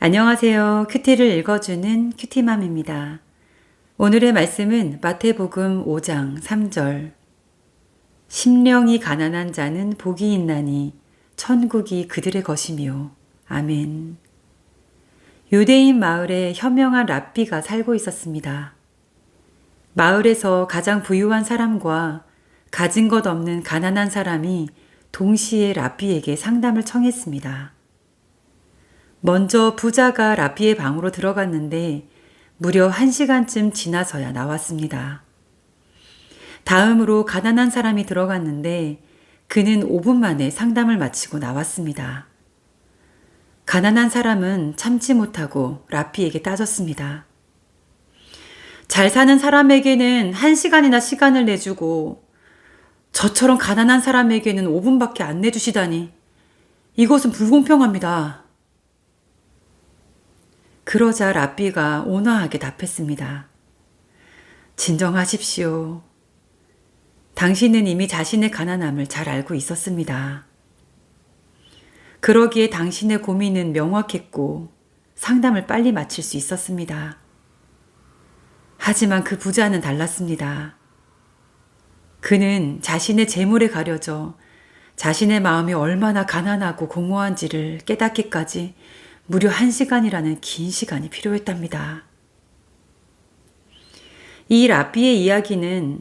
안녕하세요. 큐티를 읽어주는 큐티맘입니다. 오늘의 말씀은 마태복음 5장 3절. 심령이 가난한 자는 복이 있나니 천국이 그들의 것이며. 아멘. 유대인 마을에 현명한 랍비가 살고 있었습니다. 마을에서 가장 부유한 사람과 가진 것 없는 가난한 사람이 동시에 랍비에게 상담을 청했습니다. 먼저 부자가 라피의 방으로 들어갔는데 무려 한 시간쯤 지나서야 나왔습니다. 다음으로 가난한 사람이 들어갔는데 그는 5분 만에 상담을 마치고 나왔습니다. 가난한 사람은 참지 못하고 라피에게 따졌습니다. 잘 사는 사람에게는 한 시간이나 시간을 내주고 저처럼 가난한 사람에게는 5분밖에 안 내주시다니 이것은 불공평합니다. 그러자 라비가 온화하게 답했습니다. 진정하십시오. 당신은 이미 자신의 가난함을 잘 알고 있었습니다. 그러기에 당신의 고민은 명확했고 상담을 빨리 마칠 수 있었습니다. 하지만 그 부자는 달랐습니다. 그는 자신의 재물에 가려져 자신의 마음이 얼마나 가난하고 공허한지를 깨닫기까지 무려 한 시간이라는 긴 시간이 필요했답니다. 이 라비의 이야기는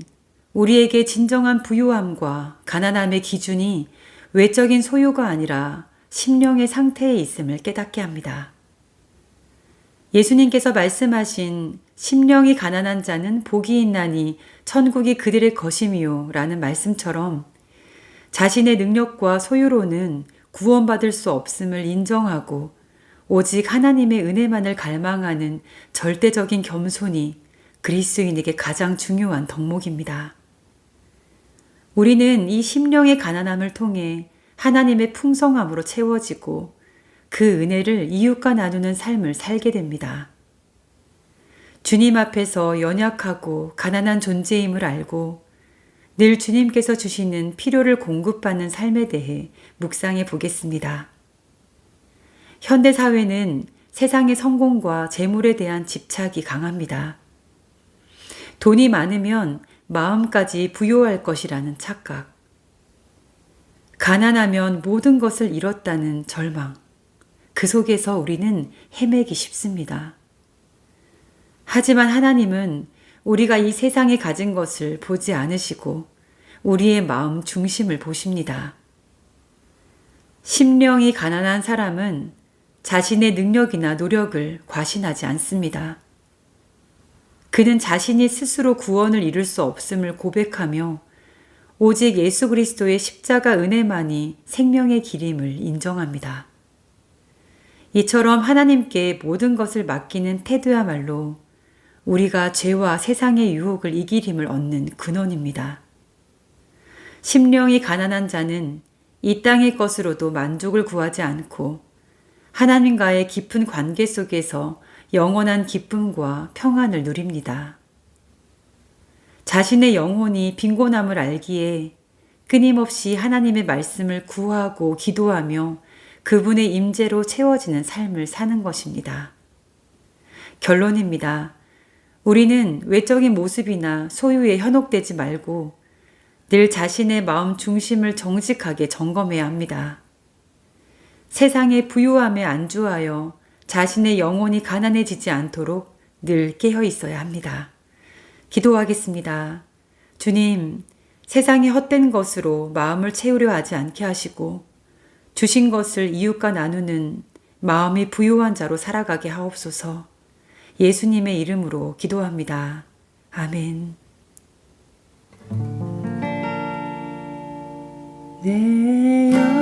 우리에게 진정한 부유함과 가난함의 기준이 외적인 소유가 아니라 심령의 상태에 있음을 깨닫게 합니다. 예수님께서 말씀하신 심령이 가난한 자는 복이 있나니 천국이 그들의 것임이요 라는 말씀처럼 자신의 능력과 소유로는 구원받을 수 없음을 인정하고 오직 하나님의 은혜만을 갈망하는 절대적인 겸손이 그리스도인에게 가장 중요한 덕목입니다. 우리는 이 심령의 가난함을 통해 하나님의 풍성함으로 채워지고 그 은혜를 이웃과 나누는 삶을 살게 됩니다. 주님 앞에서 연약하고 가난한 존재임을 알고 늘 주님께서 주시는 필요를 공급받는 삶에 대해 묵상해 보겠습니다. 현대 사회는 세상의 성공과 재물에 대한 집착이 강합니다. 돈이 많으면 마음까지 부요할 것이라는 착각. 가난하면 모든 것을 잃었다는 절망. 그 속에서 우리는 헤매기 쉽습니다. 하지만 하나님은 우리가 이 세상에 가진 것을 보지 않으시고 우리의 마음 중심을 보십니다. 심령이 가난한 사람은 자신의 능력이나 노력을 과신하지 않습니다. 그는 자신이 스스로 구원을 이룰 수 없음을 고백하며 오직 예수 그리스도의 십자가 은혜만이 생명의 길임을 인정합니다. 이처럼 하나님께 모든 것을 맡기는 태도야말로 우리가 죄와 세상의 유혹을 이길 힘을 얻는 근원입니다. 심령이 가난한 자는 이 땅의 것으로도 만족을 구하지 않고 하나님과의 깊은 관계 속에서 영원한 기쁨과 평안을 누립니다. 자신의 영혼이 빈곤함을 알기에 끊임없이 하나님의 말씀을 구하고 기도하며 그분의 임재로 채워지는 삶을 사는 것입니다. 결론입니다. 우리는 외적인 모습이나 소유에 현혹되지 말고 늘 자신의 마음 중심을 정직하게 점검해야 합니다. 세상의 부유함에 안주하여 자신의 영혼이 가난해지지 않도록 늘 깨어 있어야 합니다. 기도하겠습니다. 주님, 세상의 헛된 것으로 마음을 채우려 하지 않게 하시고 주신 것을 이웃과 나누는 마음이 부유한 자로 살아가게 하옵소서 예수님의 이름으로 기도합니다. 아멘. 내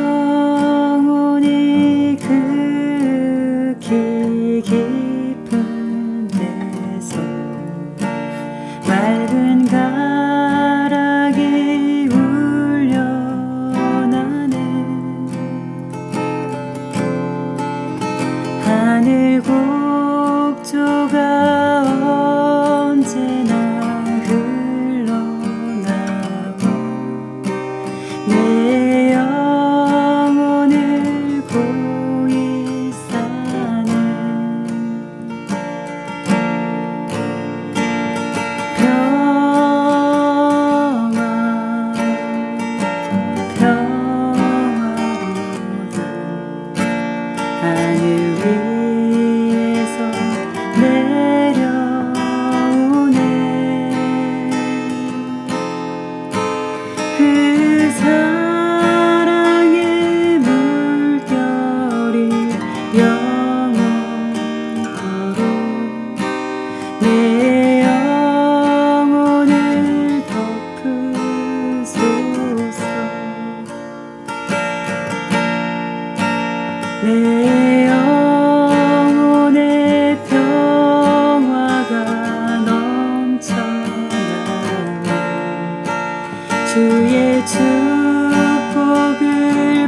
주의 축복을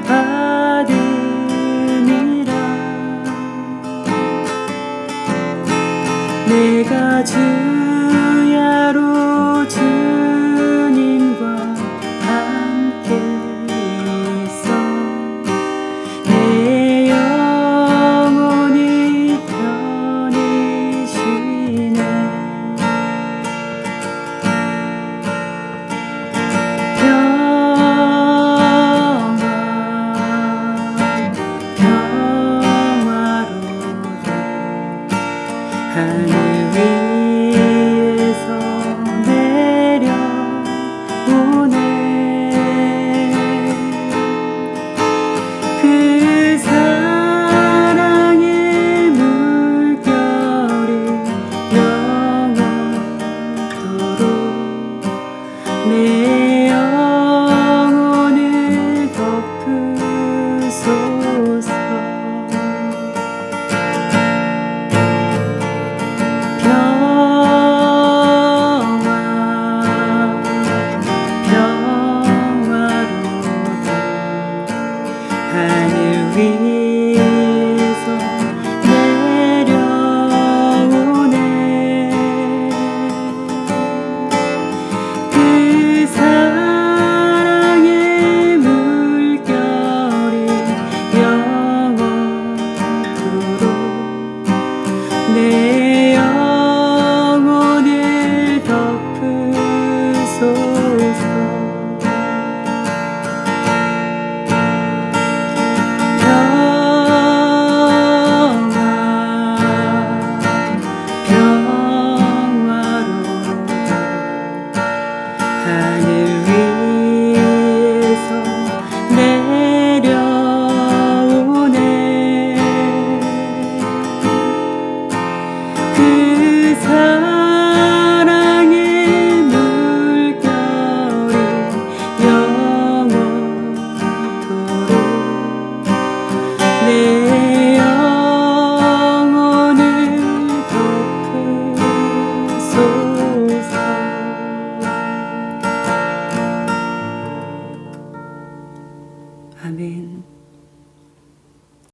받으니라. 내가 주 name.